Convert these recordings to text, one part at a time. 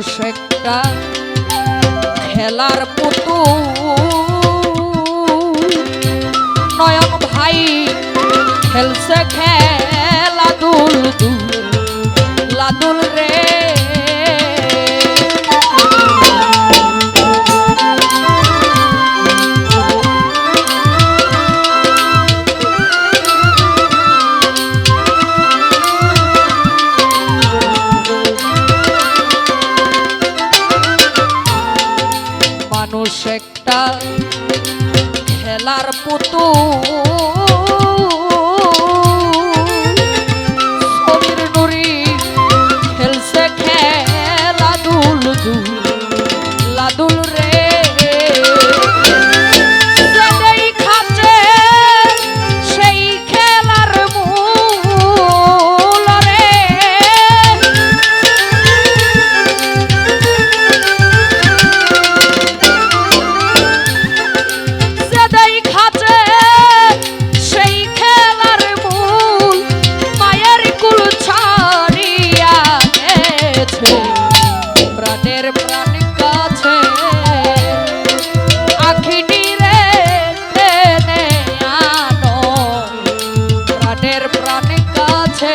মানুষ একটা খেলার পুতু নয়ন ভাই খেলছে খেলা দুল দুল লাদুল রে। মানুষ একটা খেলার পুতুল। অনেক কাছে।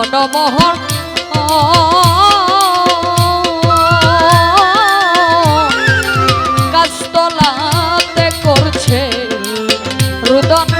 মনমোহন। গাছতলাতে করছে রুদন।